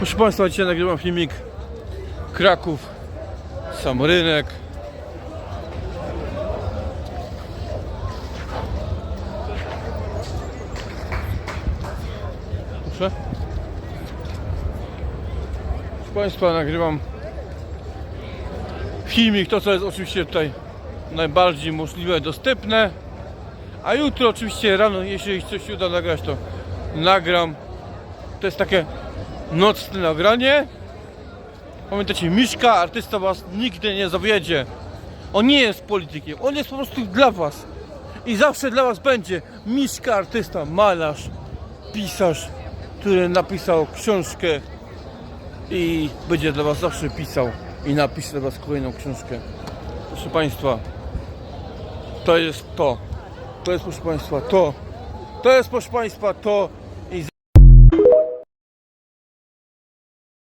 Proszę Państwa, dzisiaj nagrywam filmik Kraków, sam rynek. Proszę. Proszę Państwa, nagrywam filmik, to co jest oczywiście tutaj najbardziej możliwe, dostępne. A jutro oczywiście rano, jeśli coś się uda nagrać, to nagram. To jest takie nocne nagranie. Pamiętacie, Miszka, artysta was nigdy nie zawiedzie. On nie jest politykiem, on jest po prostu dla was. I zawsze dla was będzie Miszka, artysta, malarz, pisarz, który napisał książkę i będzie dla was zawsze pisał i napisze dla was kolejną książkę. Proszę Państwa, to jest to. To jest proszę Państwa to. To jest proszę Państwa to,